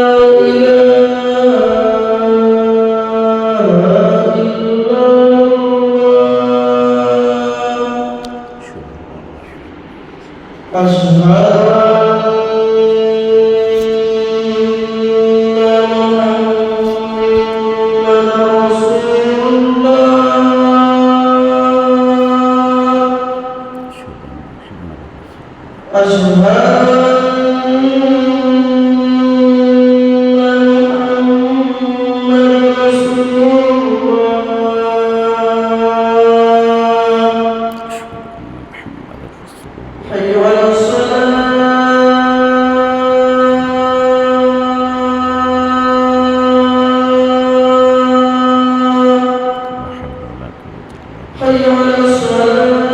Hallelujah. اللهم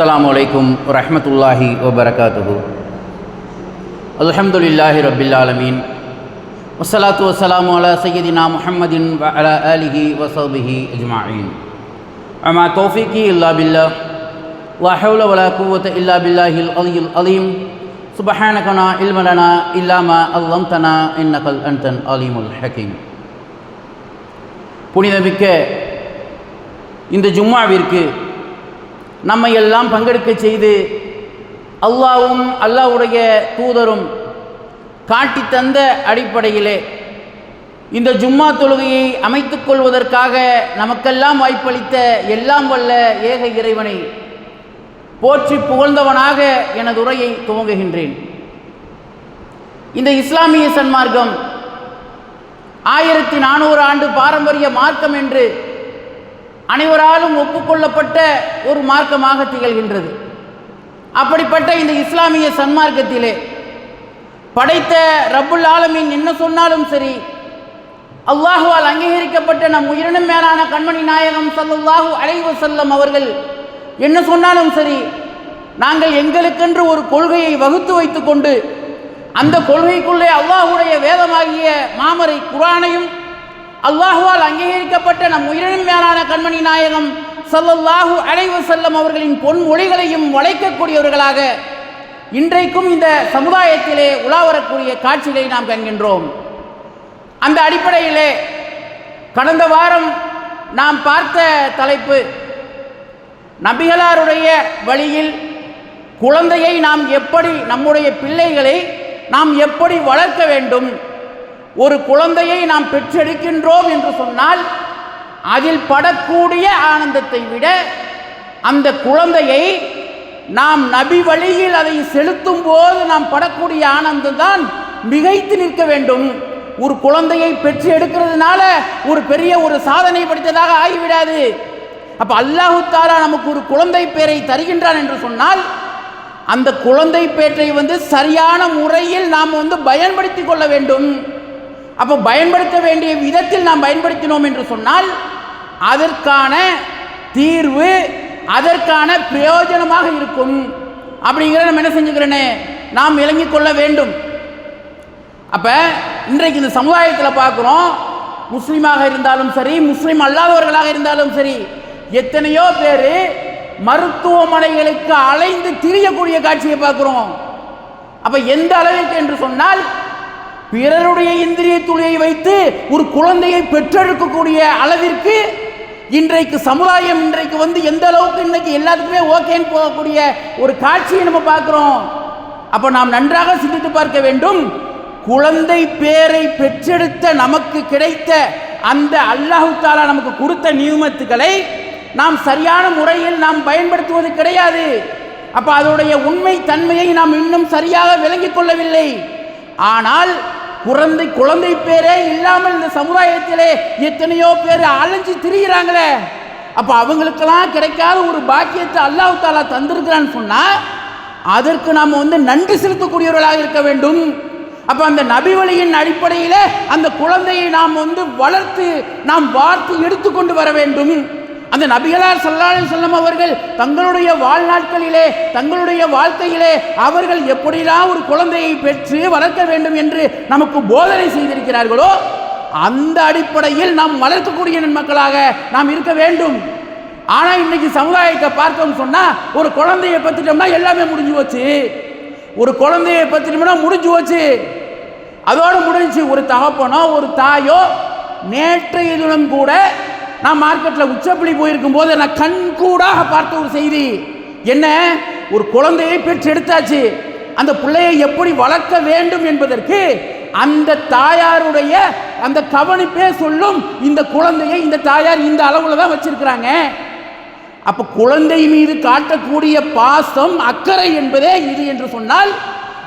السلام عليكم ورحمة الله وبركاته. الحمد لله رب العالمين. والصلاة والسلام على سيدنا محمد وعلى آله وصحبه أجمعين. أما توفیقی إلا بالله لا حول ولا قوة إلا بالله العلي العظيم. سبحانك لا علم لنا إلا ما علمتنا إنك أنت العليم الحكيم. புனிதமிக்க இந்த ஜும்மாவிற்கு நம்மை எல்லாம் பங்கெடுக்க செய்து அல்லாவும் அல்லாவுடைய தூதரும் காட்டி தந்த அடிப்படையிலே இந்த ஜும்மா தொழுகையை அமைத்துக் கொள்வதற்காக நமக்கெல்லாம் வாய்ப்பளித்த எல்லாம் வல்ல ஏக இறைவனை போற்றி புகழ்ந்தவனாக எனது உரையை துவங்குகின்றேன். இந்த இஸ்லாமிய சன்மார்க்கம் ஆயிரத்தி நானூறு ஆண்டு பாரம்பரிய மார்க்கம் என்று அனைவராலும் ஒப்புக்கொள்ளப்பட்ட ஒரு மார்க்கமாக திகழ்கின்றது. அப்படிப்பட்ட இந்த இஸ்லாமிய சன்மார்க்கத்திலே படைத்த ரப்புல் ஆலமீன் என்ன சொன்னாலும் சரி அல்லாஹுவால் அங்கீகரிக்கப்பட்ட நம் உயிரினும் மேலான கண்மணி நாயகம் சல்லுல்லாஹு அலைவு செல்லம் அவர்கள் என்ன சொன்னாலும் சரி நாங்கள் எங்களுக்கென்று ஒரு கொள்கையை வகுத்து வைத்துக்கொண்டு அந்த கொள்கைக்குள்ளே அல்லாஹுடைய வேதமாகிய மாமரை குரானையும் அல்லாஹுவால் அங்கீகரிக்கப்பட்ட நம் உயிரினும் மேலான கண்மணி நாயகம் சல்லல்லாஹு அலைவு செல்லம் அவர்களின் பொன் மொழிகளையும் வளைக்கக்கூடியவர்களாக இன்றைக்கும் இந்த சமுதாயத்திலே உலாவரக்கூடிய காட்சிகளை நாம் காண்கின்றோம். அந்த அடிப்படையிலே கடந்த வாரம் நாம் பார்த்த தலைப்பு நபிகளாருடைய வழியில் குழந்தையை நாம் எப்படி நம்முடைய பிள்ளைகளை நாம் எப்படி வளர்க்க வேண்டும் ஒரு குழந்தையை நாம் பெற்றெடுக்கின்றோம் என்று சொன்னால் அதில் படக்கூடிய ஆனந்தத்தை விட அந்த குழந்தையை நாம் நபி வழியில் அதை செலுத்தும் போது நாம் படக்கூடிய ஆனந்தம் தான் மிகைத்து நிற்க வேண்டும். ஒரு குழந்தையை பெற்று எடுக்கிறதுனால ஒரு பெரிய ஒரு சாதனை படித்ததாக ஆகிவிடாது. அப்போ அல்லாஹு தாலா நமக்கு ஒரு குழந்தை பேரை தருகின்றான் என்று சொன்னால் அந்த குழந்தை பேற்றை வந்து சரியான முறையில் நாம் வந்து பயன்படுத்தி கொள்ள வேண்டும். அப்போ பயன்படுத்த வேண்டிய விதத்தில் நாம் பயன்படுத்தினோம் என்று சொன்னால் அதற்கான தீர்வு அதற்கான பிரயோஜனமாக இருக்கும். அப்படிங்கிற நம்ம என்ன செஞ்சுக்கிறேனே? நாம் விளங்கிக் கொள்ள வேண்டும். அப்போ இன்றைக்கு இந்த சமுதாயத்தில் பார்க்குறோம் முஸ்லீமாக இருந்தாலும் சரி முஸ்லீம் அல்லாதவர்களாக இருந்தாலும் சரி எத்தனையோ பேர் மருத்துவமனைகளுக்கு அலைந்து திரியக்கூடிய காட்சியை பார்க்குறோம். அப்போ எந்த அளவிற்கு என்று சொன்னால் பிறருடைய இந்திரிய துளியை வைத்து ஒரு குழந்தையை பெற்றெடுக்கக்கூடிய அளவிற்கு இன்றைக்கு சமுதாயம் இன்றைக்கு வந்து எந்த அளவுக்கு இன்னைக்கு எல்லாத்துக்குமே ஓகேன்னு போகக்கூடிய ஒரு காட்சியை நம்ம பார்க்குறோம். அப்போ நாம் நன்றாக சிந்தித்து பார்க்க வேண்டும். குழந்தை பேரை பெற்றெடுத்த நமக்கு கிடைத்த அந்த அல்லாஹு தாலா நமக்கு கொடுத்த நியமத்துக்களை நாம் சரியான முறையில் நாம் பயன்படுத்துவது கிடையாது. அப்போ அதோடைய உண்மை தன்மையை நாம் இன்னும் சரியாக விளங்கிக் கொள்ளவில்லை. ஆனால் குழந்தை குழந்தை பேரே இல்லாமல் இந்த சமுதாயத்திலே எத்தனையோ பேர் அலைஞ்சு திரிகிறாங்களே. அப்போ அவங்களுக்கெல்லாம் கிடைக்காத ஒரு பாக்கியத்தை அல்லாஹு தாலா தந்திருக்கிறான்னு சொன்னால் அதற்கு நாம் வந்து நன்றி செலுத்தக்கூடியவர்களாக இருக்க வேண்டும். அப்போ அந்த நபி வழியின் அடிப்படையில் அந்த குழந்தையை நாம் வந்து வளர்த்து நாம் வார்த்து எடுத்துக்கொண்டு வர வேண்டும். அந்த நபிகளார் சல்லாஹ் செல்லம் அவர்கள் தங்களுடைய வாழ்நாட்களிலே தங்களுடைய வாழ்க்கையிலே அவர்கள் எப்படிலாம் ஒரு குழந்தையை பெற்று வளர்க்க வேண்டும் என்று நமக்கு போதனை செய்திருக்கிறார்களோ அந்த அடிப்படையில் நாம் வளர்க்கக்கூடிய மக்களாக நாம் இருக்க வேண்டும். ஆனா இன்னைக்கு சமுதாயத்தை பார்த்தோம்னு சொன்னா ஒரு குழந்தையை பத்திட்டோம்னா எல்லாமே முடிஞ்சு போச்சு. ஒரு குழந்தையை பத்திட்டோம்னா முடிஞ்சு போச்சு. அதோடு முடிஞ்சு ஒரு தகப்பனோ ஒரு தாயோ நேற்றைய தினம் கூட நான் மார்க்கெட்டில் உச்சப்பள்ளி போயிருக்கும் போது நான் கண் கூடாக பார்த்த ஒரு செய்தி. என்ன? ஒரு குழந்தையை பெற்று எடுத்தாச்சு. அந்த பிள்ளையை எப்படி வளர்க்க வேண்டும் என்பதற்கு அந்த தாயாருடைய அந்த கவனிப்பே சொல்லும் இந்த குழந்தையை இந்த தாயார் இந்த அளவில் தான் வச்சிருக்கிறாங்க. அப்ப குழந்தை மீது காட்டக்கூடிய பாசம் அக்கறை என்பதே இது என்று சொன்னால்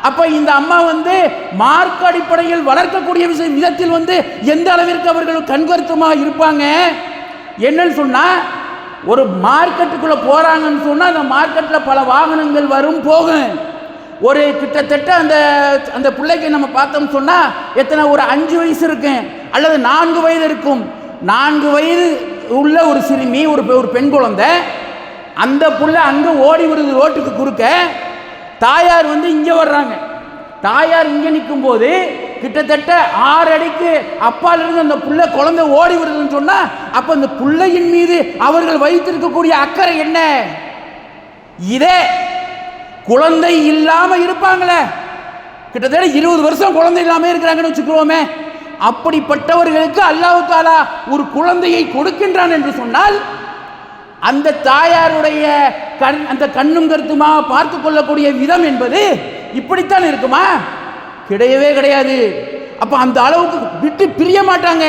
அப்ப இந்த அம்மா வந்து மார்க் அடிப்படையில் வளர்க்கக்கூடிய விஷய விதத்தில் வந்து எந்த அளவிற்கு அவர்கள் கண்கருத்துமாக இருப்பாங்க? என்னன்னு சொன்னால் ஒரு மார்க்கெட்டுக்குள்ளே போகிறாங்கன்னு சொன்னால் அந்த மார்க்கெட்டில் பல வாகனங்கள் வரும் போகும். ஒரு கிட்டத்தட்ட அந்த அந்த பிள்ளைக்கு நம்ம பார்த்தோம் சொன்னால் எத்தனை ஒரு அஞ்சு வயசு இருக்கும் அல்லது நான்கு வயது இருக்கும். நான்கு வயது உள்ள ஒரு சிறுமி ஒரு பெ- ஒரு பெண் குழந்தை அந்த புள்ள அங்கே ஓடி வருது ரோட்டுக்கு குறுக்க. தாயார் வந்து இங்கே வர்றாங்க. தாயார் இங்கே நிற்கும் போது கிட்டத்தட்ட ஆறு அடிக்கு அப்பால இருந்து அந்த புள்ள குழந்தை ஓடி வருதுன்னு சொன்னா அப்ப அந்த புள்ளையின் மீது அவர்கள் வைத்திருக்கக்கூடிய அக்கறை என்ன? இதே குழந்தை இல்லாம இருப்பாங்களே. கிட்டத்தட்ட இருபது வருஷம் குழந்தை இல்லாம இருக்கிறாங்கன்னு வச்சுக்கிறோமே அப்படிப்பட்டவர்களுக்கு அல்லாஹு தாலா ஒரு குழந்தையை கொடுக்கின்றான் என்று சொன்னால் அந்த தாயாருடைய கண் அந்த கண்ணும் கருத்துமா பார்த்து கொள்ளக்கூடிய விதம் என்பது இப்படித்தான் இருக்குமா? கிடையவே கிடையாது. அப்போ அந்த அளவுக்கு விட்டு பிரிய மாட்டாங்க.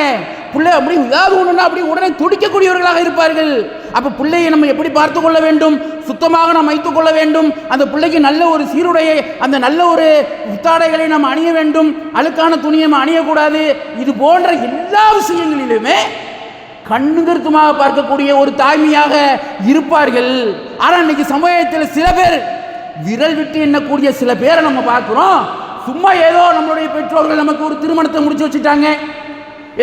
பிள்ளை அப்படி ஏதாவது ஒன்றுனா அப்படி உடனே துடிக்கக்கூடியவர்களாக இருப்பார்கள். அப்போ பிள்ளையை நம்ம எப்படி பார்த்து கொள்ள வேண்டும்? சுத்தமாக நாம் வைத்துக் கொள்ள வேண்டும். அந்த பிள்ளைக்கு நல்ல ஒரு சீருடையை அந்த நல்ல ஒரு புத்தாடைகளை நாம் அணிய வேண்டும். அழுக்கான துணியை நம்ம அணியக்கூடாது. இது போன்ற எல்லா விஷயங்களிலுமே கண்ணு பார்க்கக்கூடிய ஒரு தாய்மையாக இருப்பார்கள். ஆனால் இன்னைக்கு சமுதாயத்தில் சில பேர் விரல் விட்டு எண்ணக்கூடிய சில பேரை நம்ம பார்க்குறோம். சும்மா ஏதோ நம்மளுடைய பெற்றோர்கள் நமக்கு ஒரு திருமணத்தை முடிச்சு வச்சுட்டாங்க.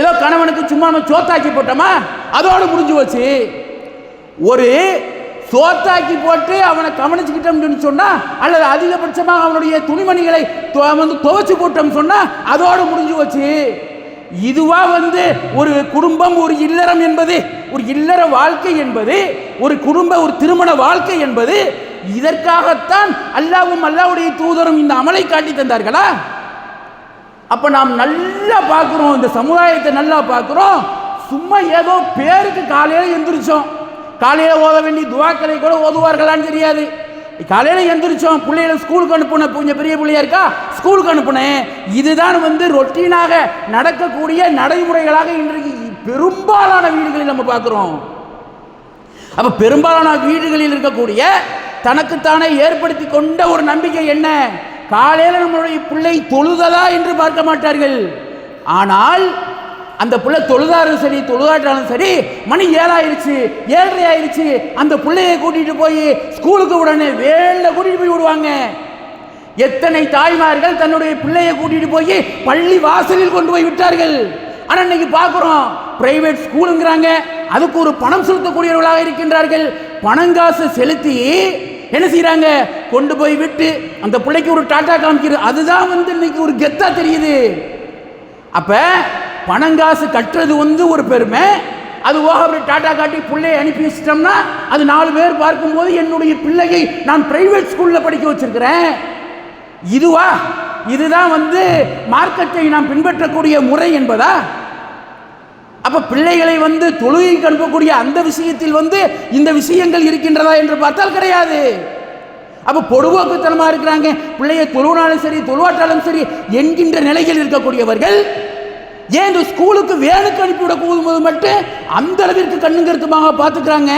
ஏதோ கணவனுக்கு சும்மா நம்ம சோத்தாக்கி போட்டோமா? அதோடு முடிஞ்சு போச்சு. ஒரு சோத்தாக்கி போட்டு அவனை கவனிச்சுக்கிட்டோம்னு சொன்னால் அல்லது அதிகபட்சமாக அவனுடைய துணிமணிகளை வந்து துவைச்சு போட்டோம்னு சொன்னால் அதோடு முடிஞ்சு போச்சு. இதுவாக வந்து ஒரு குடும்பம் ஒரு இல்லறம் என்பது ஒரு இல்லற வாழ்க்கை என்பது ஒரு குடும்ப ஒரு திருமண வாழ்க்கை என்பது இதற்காகத்தான் அல்லாவும் அல்லாவுடைய தூதரும் இந்த அமலை காட்டி தந்தார்களா? அப்ப நாம் நல்லா பார்க்கிறோம் இந்த சமுதாயத்தை நல்லா பார்க்கிறோம். சும்மா ஏதோ பேருக்கு காலையில் எந்திரிச்சோம். காலையில் ஓத வேண்டிய துவாக்களை கூட ஓதுவார்களான்னு தெரியாது. காலையில் எந்திரிச்சோம் பிள்ளைகளை ஸ்கூலுக்கு அனுப்பின கொஞ்சம் பெரிய பிள்ளையா இருக்கா? ஸ்கூலுக்கு அனுப்புனேன். இதுதான் வந்து ரொட்டீனாக நடக்கக்கூடிய நடைமுறைகளாக இன்றைக்கு பெரும்பாலான வீடுகளில் நம்ம பார்க்குறோம். அப்போ பெரும்பாலான வீடுகளில் இருக்கக்கூடிய தனக்குத்தானே ஏற்படுத்தி கொண்ட ஒரு நம்பிக்கை என்ன? காலையில் நம்மளுடைய பிள்ளை தொழுததா என்று பார்க்க மாட்டார்கள். ஆனால் அந்த பிள்ளை தொழுதாரும் சரி தொழுதாட்டாலும் சரி மணி ஏழாயிருச்சு ஏழரை ஆயிருச்சு அந்த பிள்ளையை கூட்டிட்டு போய் ஸ்கூலுக்கு உடனே வேலை கூட்டிட்டு போய் விடுவாங்க. எத்தனை தாய்மார்கள் தன்னுடைய பிள்ளையை கூட்டிட்டு போய் பள்ளி வாசலில் கொண்டு போய் விட்டார்கள். ஆனால் இன்னைக்கு பார்க்குறோம் பிரைவேட் ஸ்கூலுங்கிறாங்க அதுக்கு ஒரு பணம் செலுத்தக்கூடியவர்களாக இருக்கின்றார்கள். பணங்காசு செலுத்தி என்ன செய்கிறாங்க கொண்டு போய் விட்டு அந்த பிள்ளைக்கு ஒரு டாட்டா காமிக்கிறது. அதுதான் வந்து இன்னைக்கு ஒரு கெத்தா தெரியுது. அப்ப பணங்காசு கட்டுறது வந்து ஒரு பெருமை. அது போக அப்படி டாட்டா காட்டி பிள்ளையை அனுப்பி வச்சிட்டோம்னா அது நாலு பேர் பார்க்கும்போது என்னுடைய பிள்ளையை நான் பிரைவேட் ஸ்கூல்ல படிக்க வச்சிருக்கிறேன். இதுவா? இதுதான் வந்து மார்க்கெட்டை நாம் பின்பற்றக்கூடிய முறை என்பதா? அப்போ பிள்ளைகளை வந்து தொழுகைக்கு அனுப்பக்கூடிய அந்த விஷயத்தில் வந்து இந்த விஷயங்கள் இருக்கின்றதா என்று பார்த்தால் கிடையாது. அப்போ பொடுவோக்குத்தனமாக இருக்கிறாங்க. பிள்ளையை தொழுவினாலும் சரி தொழுவாட்டாலும் சரி என்கின்ற நிலையில் இருக்கக்கூடியவர்கள் ஏன் இந்த ஸ்கூலுக்கு வேனுக்கு அனுப்பிவிட போது மட்டும் அந்த அளவிற்கு கண்ணும் கருத்துமாக பார்த்துக்கிறாங்க?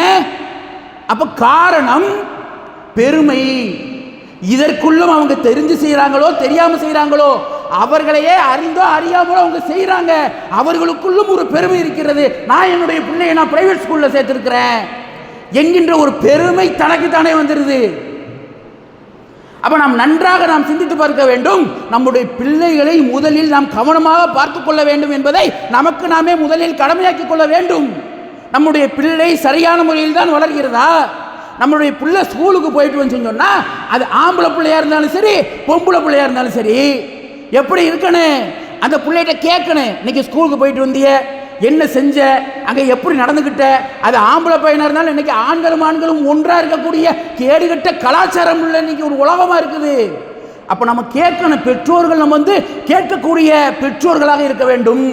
அப்போ காரணம் பெருமை. இதற்குள்ளும் அவங்க தெரிஞ்சு செய்கிறாங்களோ தெரியாமல் செய்கிறாங்களோ அவர்களையே அறிந்தோ அறியாமலோ அவங்க செய்கிறாங்க அவர்களுக்குள்ளும் ஒரு பெருமை இருக்கிறது. நான் என்னுடைய பிள்ளையை நான் பிரைவேட் ஸ்கூலில் சேர்த்திருக்கிறேன். என்கின்ற ஒரு பெருமை தனக்கு தானே வந்துடுது அப்போ நாம் நன்றாக நாம் சிந்தித்து பார்க்க வேண்டும். நம்முடைய பிள்ளைகளை முதலில் நாம் கவனமாக பார்த்து கொள்ள வேண்டும் என்பதை நமக்கு நாமே முதலில் கடமையாக்கிக் கொள்ள வேண்டும். நம்முடைய பிள்ளை சரியான முறையில் தான் வளர்கிறதா? நம்மளுடைய பிள்ளை ஸ்கூலுக்கு போயிட்டு வந்து சொன்னால் அது ஆம்பளை பிள்ளையாக இருந்தாலும் சரி பொம்பளை பிள்ளையா இருந்தாலும் சரி எப்படி இருக்கணும்? அந்த பிள்ளைகிட்ட கேட்கணும். இன்னைக்கு ஸ்கூலுக்கு போயிட்டு வந்திய என்ன செஞ்ச? அங்கே எப்படி நடந்துக்கிட்ட அது ஆம்பளை பையனாக இருந்தாலும் இன்னைக்கு ஆண்களும் ஆண்களும் ஒன்றாக இருக்கக்கூடிய கேடுகட்ட கலாச்சாரம் உள்ள இன்னைக்கு ஒரு உலகமாக இருக்குது. அப்போ நம்ம கேட்கணும். பெற்றோர்கள் நம்ம வந்து கேட்கக்கூடிய பெற்றோர்களாக இருக்க வேண்டும்.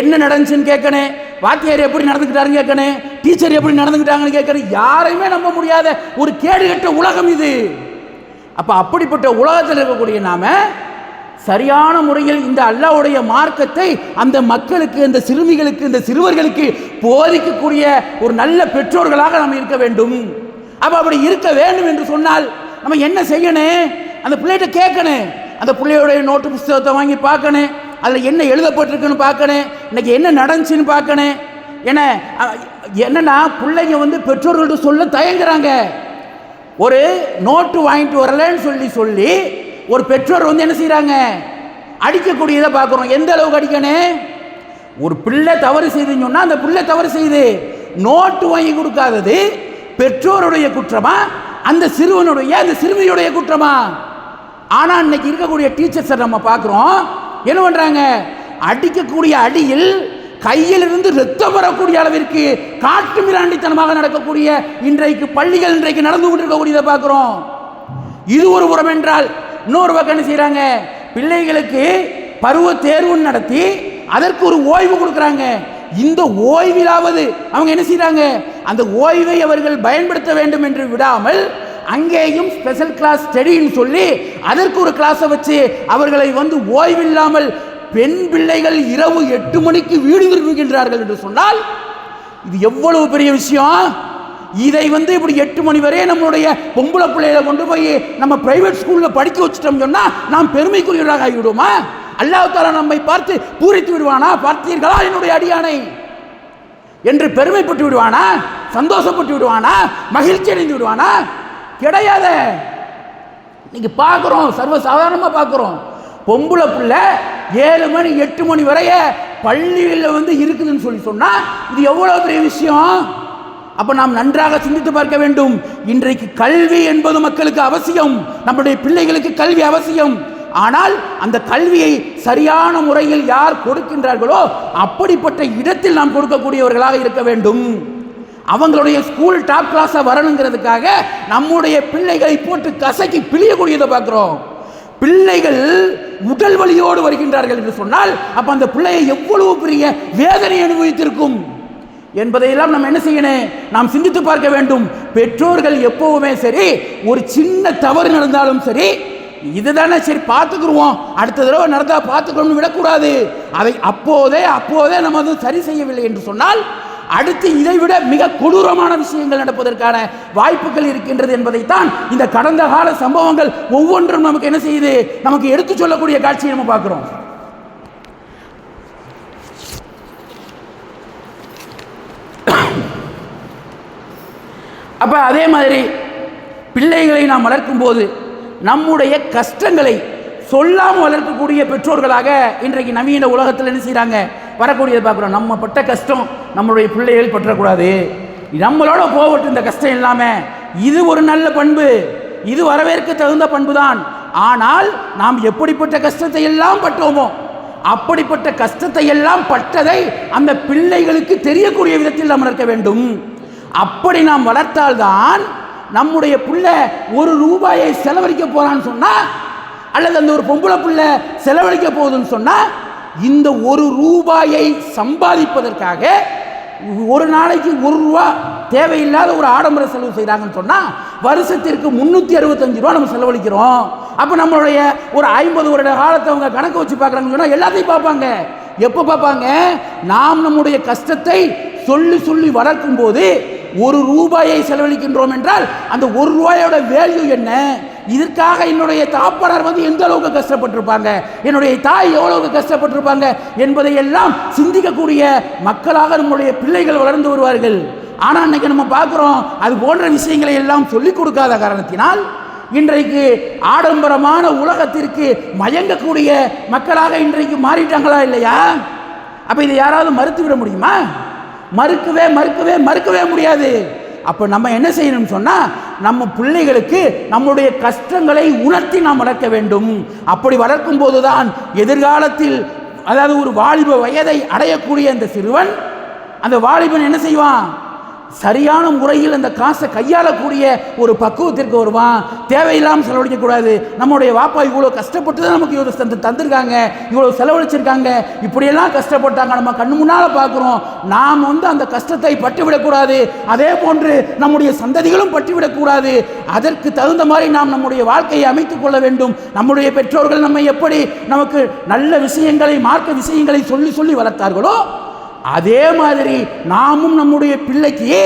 என்ன நடந்துச்சுன்னு கேட்கணும். வாத்தியார் எப்படி நடந்துக்கிட்டாருன்னு கேட்கணும். டீச்சர் எப்படி நடந்துக்கிட்டாங்கன்னு கேட்கணும். யாரையுமே நம்ப முடியாத ஒரு கேடுகட்ட உலகம் இது. அப்போ அப்படிப்பட்ட உலகத்தில் இருக்கக்கூடிய நாம சரியான முறையில் இந்த அல்லாவுடைய மார்க்கத்தை அந்த மக்களுக்கு இந்த சிறுமிகளுக்கு இந்த சிறுவர்களுக்கு போதிக்கக்கூடிய ஒரு நல்ல பெற்றோர்களாக நாம் இருக்க வேண்டும். அப்ப அப்படி இருக்க வேண்டும் என்று சொன்னால் நம்ம என்ன செய்யணும்? அந்த பிள்ளைகிட்ட கேட்கணும். அந்த பிள்ளையோடைய நோட்டு புஸ்தகத்தை வாங்கி பார்க்கணும். அதில் என்ன எழுதப்பட்டிருக்குன்னு பார்க்கணும். இன்னைக்கு என்ன நடந்துச்சுன்னு பார்க்கணும். ஏன்னா என்னன்னா பிள்ளைங்க வந்து பெற்றோர்கள்ட்ட சொல்ல தயங்குறாங்க. ஒரு நோட்டு வாங்கிட்டு வரலன்னு சொல்லி சொல்லி ஒரு பெற்றோர் வந்து என்ன செய்கிறாங்க அடிக்கக்கூடியதை பார்க்குறோம். எந்த அளவுக்கு அடிக்கணும் ஒரு பிள்ளை தவறு செய்துன்னு சொன்னால் அந்த பிள்ளை தவறு செய்து நோட்டு வாங்கி கொடுக்காதது பெற்றோருடைய குற்றமா? அந்த சிறுவனுடைய அந்த சிறுமியுடைய குற்றமா? ஆனால் இன்னைக்கு இருக்கக்கூடிய டீச்சர்ஸை நம்ம பார்க்குறோம். என்ன பண்ணுறாங்க அடிக்கக்கூடிய அடியில் கையிலிருந்து ரத்தம் வரக்கூடிய அளவிற்கு காட்டு மிராண்டித்தனமாக நடக்கக்கூடிய இன்றைக்கு பள்ளிகள் இன்றைக்கு நடந்து கொண்டிருக்கக்கூடியதை பார்க்குறோம். இது ஒரு புறம் என்றால் இன்னொரு பக்கம் என்ன செய்கிறாங்க பிள்ளைகளுக்கு பருவ தேர்வு நடத்தி அதற்கு ஒரு ஓய்வு கொடுக்குறாங்க. இந்த ஓய்விலாவது அவங்க என்ன செய்கிறாங்க அந்த ஓய்வை அவர்கள் பயன்படுத்த வேண்டும் என்று விடாமல் அங்கேயும் ஸ்பெஷல் கிளாஸ் ஸ்டடின்னு சொல்லி அதற்கு ஒரு கிளாஸை வச்சு அவர்களை வந்து ஓய்வில்லாமல் பெண் பிள்ளைகள் இரவு எட்டு மணிக்கு வீடு திரும்புகின்றார்கள் என்று சொன்னால் இது எவ்வளவு பெரிய விஷயம்? இதை வந்து இப்படி எட்டு மணி வரையே நம்மளுடைய பொம்பளை பிள்ளைகளை கொண்டு போய் நம்ம பிரைவேட் ஸ்கூலில் படிக்க வச்சுட்டோம் சொன்னால் நாம் பெருமைக்குரியவராக ஆகிவிடுமா அல்லாஹால நம்மை பார்த்து பூரித்து விடுவானா? பார்த்தீர்களா என்னுடைய அடியானை? என்று பெருமைப்பட்டு விடுவானா? சந்தோஷப்பட்டு விடுவானா? மகிழ்ச்சி அடைந்து விடுவானா? கிடையாது. இன்னைக்கு பார்க்குறோம் சர்வசாதாரணமாக பார்க்குறோம். பொம்பளை பிள்ளை ஏழு மணி எட்டு மணி வரைய பள்ளியில் வந்து இருக்குதுன்னு சொல்லி சொன்னால் இது எவ்வளோ பெரிய விஷயம்? அப்போ நாம் நன்றாக சிந்தித்து பார்க்க வேண்டும். இன்றைக்கு கல்வி என்பது மக்களுக்கு அவசியம். நம்முடைய பிள்ளைகளுக்கு கல்வி அவசியம். ஆனால் அந்த கல்வியை சரியான முறையில் யார் கொடுக்கின்றார்களோ அப்படிப்பட்ட இடத்தில் நாம் கொடுக்கக்கூடியவர்களாக இருக்க வேண்டும். அவங்களுடைய ஸ்கூல் டாப் கிளாஸாக வரணுங்கிறதுக்காக நம்முடைய பிள்ளைகளை போட்டு கசக்கி பிழியக்கூடியதை பார்க்குறோம். பிள்ளைகள் உடல் வலியோடு வருகின்றார்கள் என்று சொன்னால் அப்போ அந்த பிள்ளையை எவ்வளவு பெரிய வேதனை அனுபவித்திருக்கும். என்பதையெல்லாம் நம்ம என்ன செய்யணும்? நாம் சிந்தித்து பார்க்க வேண்டும். பெற்றோர்கள் எப்பவுமே சரி ஒரு சின்ன தவறு நடந்தாலும் சரி இதுதானே சரி பார்த்துக்குருவோம். அடுத்த தடவை நடந்தா பார்த்துக்கணும்னு விடக்கூடாது. அதை அப்போதே அப்போதே நம்ம அது சரி செய்யவில்லை என்று சொன்னால் அடுத்து இதை விட மிக கொடூரமான விஷயங்கள் நடப்பதற்கான வாய்ப்புகள் இருக்கின்றது என்பதைத்தான் இந்த கடந்த கால சம்பவங்கள் ஒவ்வொன்றும் நமக்கு என்ன செய்யுது? நமக்கு எடுத்து சொல்லக்கூடிய காட்சியை நம்ம பார்க்குறோம். அப்போ அதே மாதிரி பிள்ளைகளை நாம் வளர்க்கும் போது நம்முடைய கஷ்டங்களை சொல்லாமல் வளர்க்கக்கூடிய பெற்றோர்களாக இன்றைக்கு நவீன உலகத்தில் என்ன செய்கிறாங்க வரக்கூடியதை பார்க்குறோம். நம்ம பட்ட கஷ்டம் நம்மளுடைய பிள்ளைகள் பற்றக்கூடாது. நம்மளோட போகட்டும் இந்த கஷ்டம் இல்லாமல் இது ஒரு நல்ல பண்பு. இது வரவேற்க தகுந்த பண்பு தான் ஆனால் நாம் எப்படிப்பட்ட கஷ்டத்தை எல்லாம் பட்டோமோ அப்படிப்பட்ட கஷ்டத்தை எல்லாம் பட்டதை அந்த பிள்ளைகளுக்கு தெரியக்கூடிய விதத்தில் நாம் வளர்க்க வேண்டும். அப்படி நாம் வளர்த்தால்தான் நம்முடைய பிள்ளை ஒரு ரூபாயை செலவழிக்க போறான்னு சொன்னா அல்லது அந்த ஒரு பொம்பளை பிள்ளை செலவழிக்க போகுதுன்னு சொன்னா இந்த ஒரு ரூபாயை சம்பாதிப்பதற்காக ஒரு நாளைக்கு ஒரு ரூபா தேவையில்லாத ஒரு ஆடம்பர செலவு செய்கிறாங்கன்னு சொன்னால் வருஷத்திற்கு முந்நூற்றி அறுபத்தஞ்சு ரூபா நம்ம செலவழிக்கிறோம். அப்போ நம்மளுடைய ஒரு ஐம்பது வருட காலத்தை அவங்க கணக்கு வச்சு பார்க்குறாங்கன்னு சொன்னால் எல்லாத்தையும் பார்ப்பாங்க. எப்போ பார்ப்பாங்க? நாம் நம்முடைய கஷ்டத்தை சொல்லி சொல்லி வளர்க்கும் போது ஒரு ரூபாயை செலவழிக்கின்றோம் என்றால் அந்த ஒரு ரூபாயோட வேல்யூ என்ன? இதற்காக என்னுடைய தாப்பனார் வந்து எந்த அளவுக்கு கஷ்டப்பட்டிருப்பாங்க? என்னுடைய தாய் எவ்வளவுக்கு கஷ்டப்பட்டிருப்பாங்க? என்பதை எல்லாம் சிந்திக்கக்கூடிய மக்களாக நம்முடைய பிள்ளைகள் வளர்ந்து வருவார்கள். ஆனால் இன்னைக்கு நம்ம பார்க்குறோம் அது போன்ற விஷயங்களை எல்லாம் சொல்லிக் கொடுக்காத காரணத்தினால் இன்றைக்கு ஆடம்பரமான உலகத்திற்கு மயங்கக்கூடிய மக்களாக இன்றைக்கு மாறிட்டாங்களா இல்லையா? அப்போ இதை யாராவது மறுத்து விட முடியுமா? மறுக்கவே மறுக்கவே மறுக்கவே முடியாது. அப்போ நம்ம என்ன செய்யணும்னு சொன்னால் நம்ம பிள்ளைகளுக்கு நம்முடைய கஷ்டங்களை உணர்த்தி நாம் வளர்க்க வேண்டும். அப்படி வளர்க்கும் போதுதான் எதிர்காலத்தில் அதாவது ஒரு வாலிப வயதை அடையக்கூடிய அந்த சிறுவன் அந்த வாலிபன் என்ன செய்வான்? சரியான முறையில் அந்த காசை கையாளக்கூடிய ஒரு பக்குவத்திற்கு வருவான். தேவையில்லாமல் செலவழிக்கக்கூடாது. நம்முடைய வாப்பா இவ்வளோ கஷ்டப்பட்டு தான் நமக்கு இவ்வளோ தந்து தந்திருக்காங்க. இவ்வளோ செலவழிச்சிருக்காங்க. இப்படியெல்லாம் கஷ்டப்பட்டாங்க. நம்ம கண்ணு முன்னால் பார்க்குறோம். நாம் வந்து அந்த கஷ்டத்தை பட்டுவிடக்கூடாது. அதே போன்று நம்முடைய சந்ததிகளும் பட்டுவிடக்கூடாது. அதற்கு தகுந்த மாதிரி நாம் நம்முடைய வாழ்க்கையை அமைத்துக் கொள்ள வேண்டும். நம்முடைய பெற்றோர்கள் நம்மை எப்படி நமக்கு நல்ல விஷயங்களை மார்க்க விஷயங்களை சொல்லி சொல்லி வளர்த்தார்களோ அதே மாதிரி நாமும் நம்முடைய பிள்ளைக்கு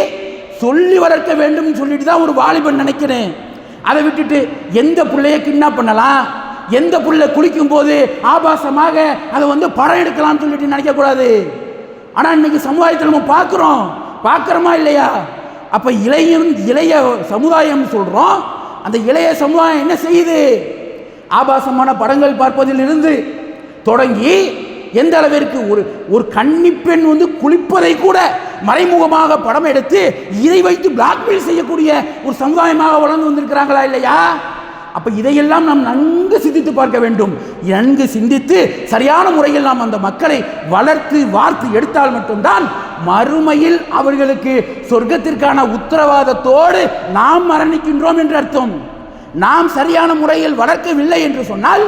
சொல்லி வளர்க்க வேண்டும் சொல்லிட்டு தான் ஒரு வாலிபன் நினைக்கிறேன். அதை விட்டுட்டு எந்த பிள்ளையை கிட்னாப் பண்ணலாம்? எந்த பிள்ளை குளிக்கும் போது ஆபாசமாக அதை வந்து படம் எடுக்கலாம்னு சொல்லிட்டு நினைக்கக்கூடாது. ஆனால் இன்னைக்கு சமுதாயத்தில் நம்ம பார்க்குறோம். பார்க்குறோமா இல்லையா? அப்போ இளையன் இளைய சமுதாயம் சொல்கிறோம் அந்த இளைய சமுதாயம் என்ன செய்யுது? ஆபாசமான படங்கள் பார்ப்பதிலிருந்து தொடங்கி எந்த அளவிற்கு ஒரு ஒரு கன்னிப்பெண் வந்து குளிப்பதை கூட மறைமுகமாக படம் எடுத்து இதை வைத்து பிளாக்மெயில் செய்யக்கூடிய ஒரு சமுதாயமாக வளர்ந்து வந்திருக்கிறாங்களா இல்லையா? அப்ப இதையெல்லாம் நாம் நன்கு சிந்தித்து பார்க்க வேண்டும். நன்கு சிந்தித்து சரியான முறையில் நாம் அந்த மக்களை வளர்த்து வார்த்து எடுத்தால் மட்டும்தான் மறுமையில் அவர்களுக்கு சொர்க்கத்திற்கான உத்தரவாதத்தோடு நாம் மரணிக்கின்றோம் என்று அர்த்தம். நாம் சரியான முறையில் வளர்க்கவில்லை என்று சொன்னால்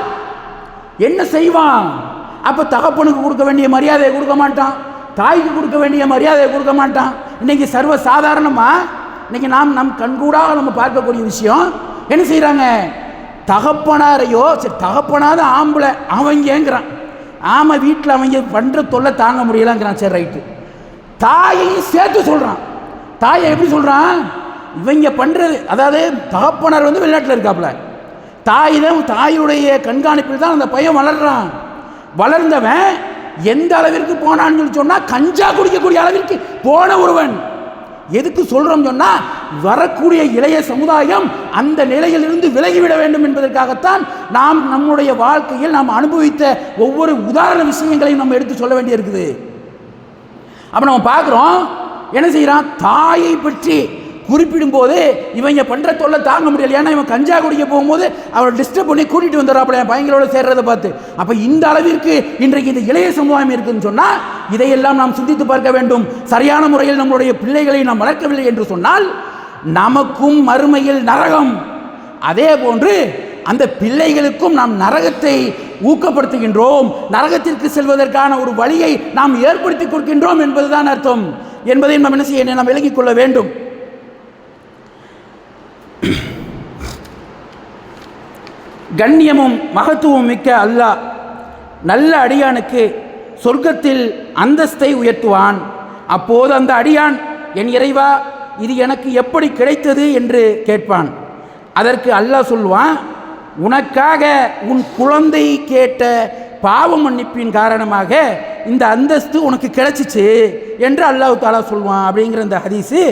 என்ன செய்வான்? அப்போ தகப்பனுக்கு கொடுக்க வேண்டிய மரியாதையை கொடுக்க மாட்டான். தாய்க்கு கொடுக்க வேண்டிய மரியாதையை கொடுக்க மாட்டான். இன்னைக்கு சர்வ சாதாரணமாக இன்னைக்கு நாம் நம் கண்கூடாக நம்ம பார்க்கக்கூடிய விஷயம் என்ன செய்கிறாங்க தகப்பனாரையோ சரி தகப்பனாத ஆம்பளை அவங்கங்கிறான். ஆமாம் வீட்டில் அவங்க பண்ணுற தொல்லை தாங்க முடியலங்கிறான் சரி ரைட்டு தாயையும் சேர்த்து சொல்கிறான் தாயை எப்படி சொல்கிறான் இவங்க பண்ணுறது அதாவது தகப்பனார் வந்து வெளிநாட்டில் இருக்காப்புல. தாய் தான் தாயுடைய கண்காணிப்பில் தான் அந்த பையன் வளர்கிறான் வளர்ந்தவன் எந்த அளவிற்கு போனான்னு சொல்லி சொன்னால் கஞ்சா குடிக்கக்கூடிய அளவிற்கு போன ஒருவன். எதுக்கு சொல்றோம் சொன்னா வரக்கூடிய இளைய சமுதாயம் அந்த நிலையிலிருந்து விலகிவிட வேண்டும் என்பதற்காகத்தான் நாம் நம்முடைய வாழ்க்கையில் நாம் அனுபவித்த ஒவ்வொரு உதாரண விஷயங்களையும் நம்ம எடுத்து சொல்ல வேண்டியிருக்குது. அப்போ நம்ம பார்க்குறோம் என்ன செய்கிறான் தாயை பற்றி குறிப்பிடும்போது இவங்க பண்ணுற தொல்லை தாங்க முடியல. ஏன்னா இவன் கஞ்சா குடிக்க போகும்போது அவரை டிஸ்டர்ப் பண்ணி கூட்டிகிட்டு வந்துடுறாப்புல என் பையங்களோட சேர்றதை பார்த்து. அப்போ இந்த அளவிற்கு இன்றைக்கு இந்த இளைய சமுதாயம் இருக்குன்னு சொன்னால் இதையெல்லாம் நாம் சிந்தித்து பார்க்க வேண்டும். சரியான முறையில் நம்மளுடைய பிள்ளைகளை நாம் வளர்க்கவில்லை என்று சொன்னால் நமக்கும் மறுமையில் நரகம். அதே போன்று அந்த பிள்ளைகளுக்கும் நாம் நரகத்தை ஊக்கப்படுத்துகின்றோம். நரகத்திற்கு செல்வதற்கான ஒரு வழியை நாம் ஏற்படுத்தி கொடுக்கின்றோம் என்பதுதான் அர்த்தம். என்பதை நாம் என்ன செய்ய நாம் விளங்கிக் கொள்ள வேண்டும். கண்ணியமும் மகத்துவம் மிக்க அல்லாஹ் நல்ல அடியானுக்கு சொர்க்கத்தில் அந்தஸ்தை உயர்த்துவான். அப்போது அந்த அடியான் என் இறைவா இது எனக்கு எப்படி கிடைத்தது? என்று கேட்பான். அதற்கு அல்லாஹ் சொல்வான் உனக்காக உன் குழந்தை கேட்ட பாவ மன்னிப்பின் காரணமாக இந்த அந்தஸ்து உனக்கு கிடைச்சிச்சு என்று அல்லாஹ் தாலா சொல்வான் அப்படிங்கிற இந்த ஹதீஸு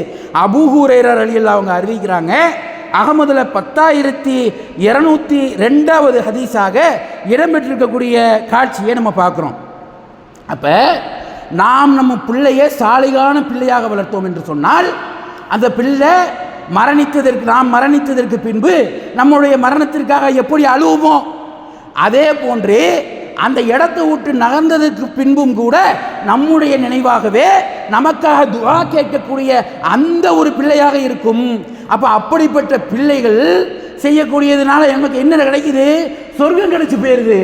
அபூஹூரேரர் அலியில் அவங்க அறிவிக்கிறாங்க. அகமதுல பத்தாயிரத்தி இரநூத்தி ரெண்டாவது ஹதீஸாக இடம்பெற்றிருக்கக்கூடிய காட்சியை நம்ம பார்க்குறோம். அப்போ நாம் நம்ம பிள்ளையை சாலிகான பிள்ளையாக வளர்த்தோம் என்று சொன்னால் அந்த பிள்ளை மரணித்ததற்கு நாம் மரணித்ததற்கு பின்பு நம்முடைய மரணத்திற்காக எப்படி அழுவோமோ அதே போன்று அந்த இடத்தை விட்டு நகர்ந்ததற்கு பின்பும் கூட நம்முடைய நினைவாகவே நமக்காக துவா கேட்கக்கூடிய அந்த ஒரு பிள்ளையாக இருக்கும். அப்போ அப்படிப்பட்ட பிள்ளைகள் செய்யக்கூடியதுனால நமக்கு என்ன கிடைக்குது? சொர்க்கம் கிடைச்சி போயிருது.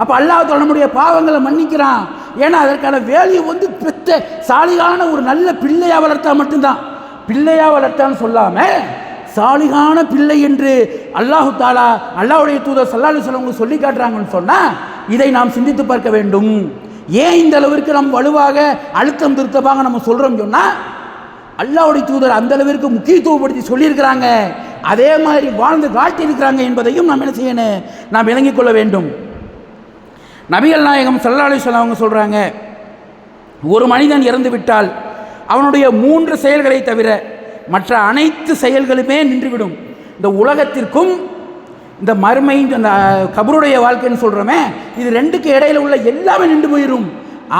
அப்போ அல்லாஹ் நம்முடைய பாவங்களை மன்னிக்கிறான். ஏன்னா அதற்கான வேல்யூ வந்து பெத்த சாலிகான ஒரு நல்ல பிள்ளையாக வளர்த்தா மட்டும்தான். பிள்ளையாக வளர்த்தான்னு சொல்லாமல் சாலிகான பிள்ளை என்று அல்லாஹு தாலா அல்லாஹுடைய தூதர் சல்லாலு சொல்லவங்க சொல்லி காட்டுறாங்கன்னு சொன்னால் இதை நாம் சிந்தித்து பார்க்க வேண்டும். ஏன் இந்த அளவிற்கு நாம் வலுவாக அழுத்தம் திருத்தமாக நம்ம சொல்கிறோம் சொன்னால் அல்லாவுடைய தூதர் அந்த அளவிற்கு முக்கியத்துவப்படுத்தி சொல்லியிருக்கிறாங்க. அதே மாதிரி வாழ்ந்து காட்டியிருக்கிறாங்க என்பதையும் நாம் என்ன செய்யணும் நாம் விளங்கிக் கொள்ள வேண்டும். நபிகள் நாயகம் சல்லாலை சொல்ல அவங்க சொல்கிறாங்க ஒரு மனிதன் இறந்து விட்டால் அவனுடைய மூன்று செயல்களை தவிர மற்ற அனைத்து செயல்களுமே நின்றுவிடும். இந்த உலகத்திற்கும் இந்த மறுமை இந்த கபருடைய வாழ்க்கைன்னு சொல்கிறோமே இது ரெண்டுக்கு இடையில உள்ள எல்லாமே நின்று போயிடும்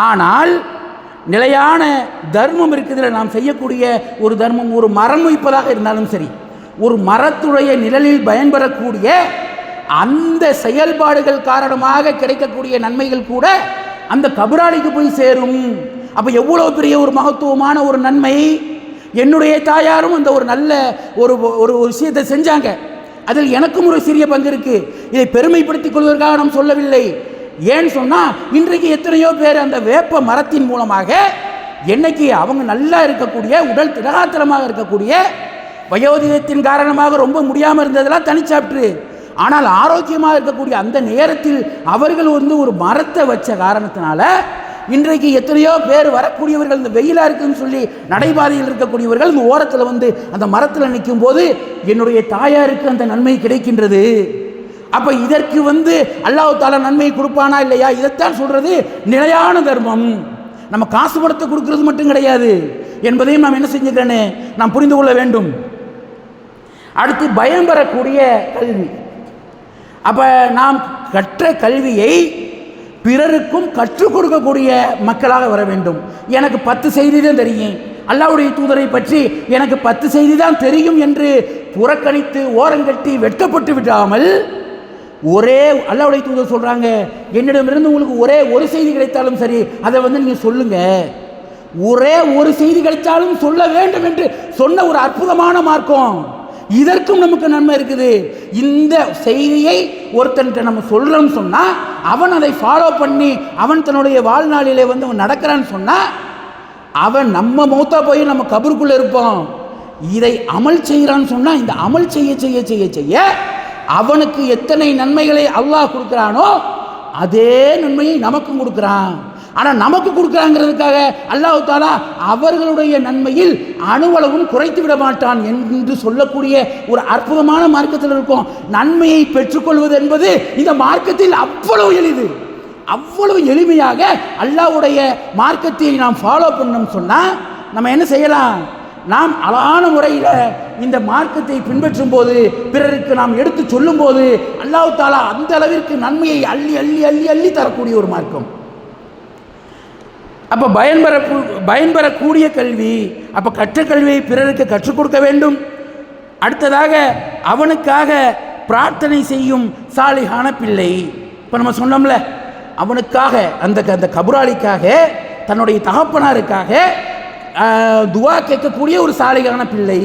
ஆனால் நிலையான தர்மம் இருக்குதுல நாம் செய்யக்கூடிய ஒரு தர்மம் ஒரு மரம் வைப்பதாக இருந்தாலும் சரி ஒரு மரத்துடைய நிழலில் பயன்பெறக்கூடிய அந்த செயல்பாடுகள் காரணமாக கிடைக்கக்கூடிய நன்மைகள் கூட அந்த கபராளிக்கு போய் சேரும். அப்போ எவ்வளோ பெரிய ஒரு மகத்துவமான ஒரு நன்மை? என்னுடைய தாயாரும் அந்த ஒரு நல்ல ஒரு ஒரு விஷயத்தை செஞ்சாங்க. அதில் எனக்கும் ஒரு சிறிய பங்கு இருக்குது இதை பெருமைப்படுத்திக் கொள்வதற்காக நாம் சொல்லவில்லை. ஏன்னு சொன்னால் இன்றைக்கு எத்தனையோ பேர் அந்த வேப்ப மரத்தின் மூலமாக என்னைக்கு அவங்க நல்லா இருக்கக்கூடிய உடல் திடகாத்திரமாக இருக்கக்கூடிய வயோதிகத்தின் காரணமாக ரொம்ப முடியாமல் இருந்ததெல்லாம் தனிச்சாப்பிட்டு ஆனால் ஆரோக்கியமாக இருக்கக்கூடிய அந்த நேரத்தில் அவர்கள் வந்து ஒரு மரத்தை வச்ச காரணத்தினால இன்றைக்கு எத்தனையோ பேர் வரக்கூடியவர்கள் இந்த வெயிலாக இருக்குன்னு சொல்லி நடைபாதையில் இருக்கக்கூடியவர்கள் இந்த ஓரத்தில் வந்து அந்த மரத்தில் நிற்கும் போது என்னுடைய தாயாருக்கு அந்த நன்மை கிடைக்கின்றது. அப்போ இதற்கு வந்து அல்லாஹ் தாலா நன்மை கொடுப்பானா இல்லையா? இதைத்தான் சொல்கிறது நிலையான தர்மம். நம்ம காசு பணத்தை கொடுக்கறது மட்டும் கிடையாது. என்பதையும் நாம் என்ன செஞ்சுக்கிறேன்னு நாம் புரிந்து கொள்ள வேண்டும். அடுத்து பயம் பெறக்கூடிய கல்வி. அப்போ நாம் கற்ற கல்வியை பிறருக்கும் கற்றுக் கொடுக்கக்கூடிய மக்களாக வர வேண்டும். எனக்கு பத்து செய்தி தான் தெரியும். அல்லாவுடைய தூதரை பற்றி எனக்கு பத்து செய்தி தான் தெரியும் என்று புறக்கணித்து ஓரங்கட்டி வெட்கப்பட்டு விடாமல் ஒரே அல்லாவுடைய தூதர் சொல்கிறாங்க என்னிடமிருந்து உங்களுக்கு ஒரே ஒரு செய்தி கிடைத்தாலும் சரி அதை வந்து நீங்கள் சொல்லுங்கள் ஒரே ஒரு செய்தி கிடைத்தாலும் சொல்ல வேண்டும் என்று சொன்ன ஒரு அற்புதமான மார்க்கம். இதற்கும் நமக்கு நன்மை இருக்குது. இந்த செய்தியை ஒருத்தன்ட்ட நம்ம சொல்கிறோம்னு சொன்னால் அவன் அதை ஃபாலோ பண்ணி அவன் தன்னுடைய வாழ்நாளிலே வந்து அவன் நடக்கிறான்னு சொன்னால் அவன் நம்ம மூத்தா போய் நம்ம கபருக்குள்ளே இருப்போம் இதை அமல் செய்கிறான்னு சொன்னால் இந்த அமல் செய்ய செய்ய செய்ய செய்ய அவனுக்கு எத்தனை நன்மைகளை அல்லாஹ் கொடுக்குறானோ அதே நன்மையை நமக்கும் கொடுக்குறான். ஆனால் நமக்கு கொடுக்குறாங்கிறதுக்காக அல்லாஹ் தாலா அவர்களுடைய நன்மையில் அணுவளவும் குறைத்து விட மாட்டான் என்று சொல்லக்கூடிய ஒரு அற்புதமான மார்க்கத்தில் இருக்கும். நன்மையை பெற்றுக்கொள்வது என்பது இந்த மார்க்கத்தில் அவ்வளவு எளிது. அவ்வளவு எளிமையாக அல்லாஹ்வுடைய மார்க்கத்தை நாம் ஃபாலோ பண்ணோம் சொன்னால் நம்ம என்ன செய்யலாம்? நாம் அழகான முறையில் இந்த மார்க்கத்தை பின்பற்றும் போது பிறருக்கு நாம் எடுத்து சொல்லும் போது அல்லாஹ் தாலா அந்த அளவிற்கு நன்மையை அள்ளி அள்ளி அள்ளி அள்ளி தரக்கூடிய ஒரு மார்க்கம். அப்போ பயன்பெற பயன்பெறக்கூடிய கல்வி அப்போ கற்ற கல்வியை பிறருக்கு கற்றுக் கொடுக்க வேண்டும். அடுத்ததாக அவனுக்காக பிரார்த்தனை செய்யும் சாலிகான பிள்ளை. இப்போ நம்ம சொன்னோம்ல அவனுக்காக அந்த அந்த கபுராளிக்காக தன்னுடைய தகப்பனாருக்காக துவா கேட்கக்கூடிய ஒரு சாலைகான பிள்ளை.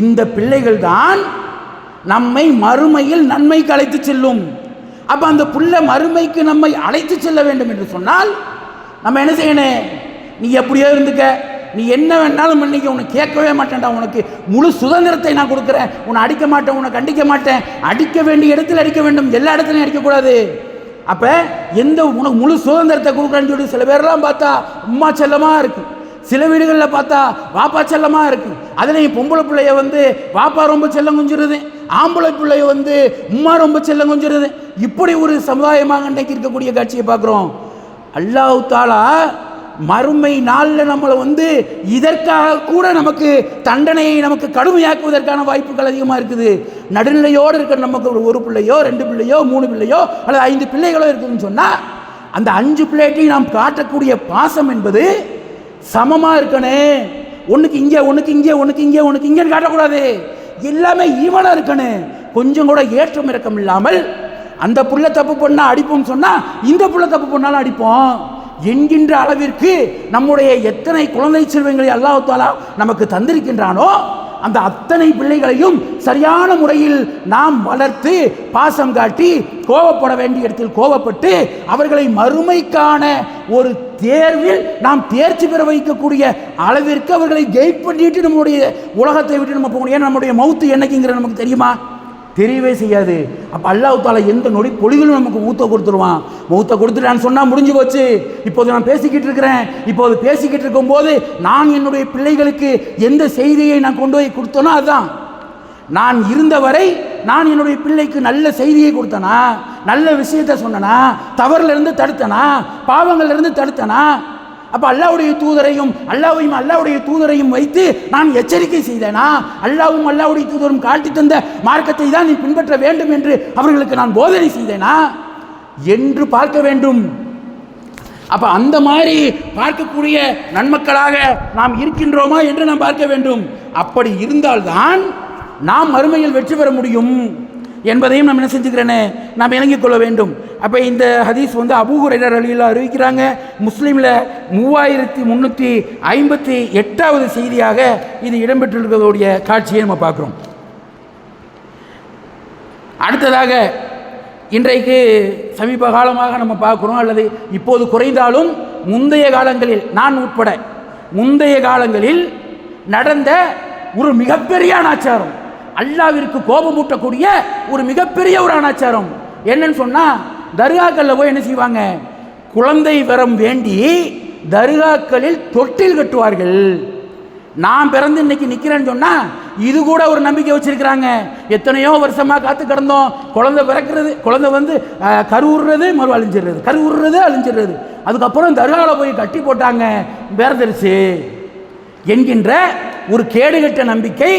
இந்த பிள்ளைகள் தான் நம்மை மறுமையில் நன்மைக்கு அழைத்து செல்லும். அப்போ அந்த புள்ள மறுமைக்கு நம்மை அழைத்து செல்ல வேண்டும் என்று சொன்னால் நம்ம என்ன செய்யணும்? நீ எப்படியோ இருந்துக்க. நீ என்ன வேணாலும் பண்ணிக்க. உனக்கு கேட்கவே மாட்டேன்டா. உனக்கு முழு சுதந்திரத்தை நான் கொடுக்குறேன். உன்னை அடிக்க மாட்டேன். உன்னை கண்டிக்க மாட்டேன். அடிக்க வேண்டிய இடத்துல அடிக்க வேண்டும். எல்லா இடத்துலையும் அடிக்கக்கூடாது. அப்போ எந்த உனக்கு முழு சுதந்திரத்தை கொடுக்குறேன்னு சொல்லி சில பேர்லாம் பார்த்தா உம்மா செல்லமாக இருக்குது சில வீடுகளில் பார்த்தா வாப்பா செல்லமாக இருக்கும் அதுலேயும் பொம்பளை பிள்ளைய வந்து வாப்பா ரொம்ப செல்லம் கொஞ்சிருது ஆம்பளை பிள்ளைய வந்து உம்மா ரொம்ப செல்லம் கொஞ்சிருது இப்படி ஒரு சமுதாயமாக இன்றைக்கு இருக்கக்கூடிய காட்சியை பார்க்குறோம். அல்லாஹ் தாலா மறுமை நாளில் நம்மளை வந்து இதற்காக கூட நமக்கு தண்டனையை நமக்கு கடுமையாக்குவதற்கான வாய்ப்புகள் அதிகமாக இருக்குது. நடுநிலையோடு இருக்கிற நமக்கு ஒரு ஒரு பிள்ளையோ ரெண்டு பிள்ளையோ மூணு பிள்ளையோ அல்லது ஐந்து பிள்ளைகளோ இருக்குதுன்னு சொன்னால் அந்த அஞ்சு பிள்ளைகளையும் நாம் காட்டக்கூடிய பாசம் என்பது சமமாக இருக்கணும் ஒன்றுக்கு இங்கே ஒன்றுக்கு இங்கே ஒன்றுக்கு இங்கே ஒன்றுக்கு இங்கேன்னு காட்டக்கூடாது. எல்லாமே ஈவனாக இருக்கணும் கொஞ்சம் கூட ஏற்றம் இறக்கம் இல்லாமல் அந்த புள்ள தப்பு பண்ணால் அடிப்போம்னு சொன்னால் இந்த புள்ள தப்பு பண்ணாலும் அடிப்போம். என்கின்ற அளவிற்கு நம்முடைய எத்தனை குழந்தை செல்வங்களை அல்லாஹாலா நமக்கு தந்திருக்கின்றானோ அந்த அத்தனை பிள்ளைகளையும் சரியான முறையில் நாம் வளர்த்து பாசம் காட்டி கோவப்பட வேண்டிய இடத்தில் கோவப்பட்டு அவர்களை மறுமைக்கான ஒரு தேர்வில் நாம் தேர்ச்சி பெற வைக்கக்கூடிய அளவிற்கு அவர்களை கெயிட் பண்ணிட்டு நம்முடைய உலகத்தை விட்டு நம்ம போகணும். ஏன்னா நம்முடைய மவுத்து என்னைக்குங்கிற நமக்கு தெரியுமா? தெரியவே செய்யாது. அப்போ அல்லாஹ் தாலா எந்த நொடி பொழுதிலும் நமக்கு மூத்த கொடுத்துருவான். மூத்த கொடுத்துட்டான்னு சொன்னால் முடிஞ்சு போச்சு. இப்போது நான் பேசிக்கிட்டு இருக்கிறேன். இப்போது பேசிக்கிட்டு இருக்கும்போது நான் என்னுடைய பிள்ளைகளுக்கு எந்த செய்தியை நான் கொண்டு போய் கொடுத்தனோ அதுதான் நான் இருந்தவரை நான் என்னுடைய பிள்ளைக்கு நல்ல செய்தியை கொடுத்தனா நல்ல விஷயத்தை சொன்னனா தவறிலிருந்து தடுத்தனா பாவங்கள்லேருந்து தடுத்தனா அப்ப அல்லாவுடைய தூதரையும் அல்லாவையும் அல்லாவுடைய தூதரையும் வைத்து நான் எச்சரிக்கை செய்தேனா? அல்லாவும் அல்லாவுடைய தூதரும் காட்டி தந்த மார்க்கத்தை தான் நீ பின்பற்ற வேண்டும் என்று அவர்களுக்கு நான் போதனை செய்தேனா? என்று பார்க்க வேண்டும். அப்ப அந்த மாதிரி பார்க்கக்கூடிய நன்மக்களாக நாம் இருக்கின்றோமா என்று நாம் பார்க்க வேண்டும். அப்படி இருந்தால்தான் நாம் மறுமையில் வெற்றி பெற முடியும். என்பதையும் நம்ம என்ன செஞ்சுக்கிறேனே? நாம் இணங்கிக் கொள்ள வேண்டும். அப்போ இந்த ஹதீஸ் வந்து அபூஹுரைடர் அலியில் அறிவிக்கிறாங்க. முஸ்லீமில் மூவாயிரத்தி முந்நூற்றி ஐம்பத்தி எட்டாவது செய்தியாக இது இடம்பெற்றிருக்கிறதோடைய காட்சியை நம்ம பார்க்குறோம். அடுத்ததாக இன்றைக்கு சமீப காலமாக நம்ம பார்க்குறோம் அல்லது இப்போது குறைந்தாலும் முந்தைய காலங்களில் நான் உட்பட முந்தைய காலங்களில் நடந்த ஒரு மிகப்பெரிய அனாச்சாரம். அல்லாவிற்கு கோபமூட்டக்கூடிய ஒரு மிகப்பெரிய ஒரு அனாச்சாரம். என்னன்னு சொன்னால் தர்காக்களில் போய் என்ன செய்வாங்க? குழந்தை வரம் வேண்டி தர்காக்களில் தொட்டில் கட்டுவார்கள். நான் பிறந்து இன்னைக்கு நிற்கிறேன்னு சொன்னால் இது கூட ஒரு நம்பிக்கை வச்சிருக்கிறாங்க. எத்தனையோ வருஷமாக காத்து கிடந்தோம். குழந்தை பிறக்கிறது குழந்தை வந்து அஹ், கருவுறுறது மறு அழிஞ்சிடுறது. கருவுறுறது அழிஞ்சிடுறது. அதுக்கப்புறம் தர்காவில் போய் கட்டி போட்டாங்க. பிறந்துருச்சு என்கின்ற ஒரு கேடுகட்ட நம்பிக்கை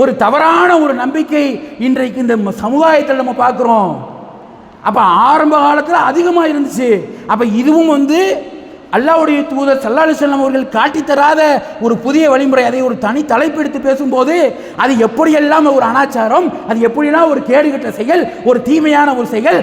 ஒரு தவறான ஒரு நம்பிக்கை இன்றைக்கு இந்த சமுதாயத்தில் நம்ம பார்க்குறோம். அப்போ ஆரம்ப காலத்தில் அதிகமாக இருந்துச்சு. அப்போ இதுவும் வந்து அல்லாவுடைய தூதர் சல்லா செல்லம் அவர்கள் காட்டித்தராத ஒரு புதிய வழிமுறை அதை ஒரு தனி தலைப்பெடுத்து பேசும்போது அது எப்படியெல்லாம் ஒரு அனாச்சாரம் அது எப்படியெல்லாம் ஒரு கேடுகட்ட செயல் ஒரு தீமையான ஒரு செயல்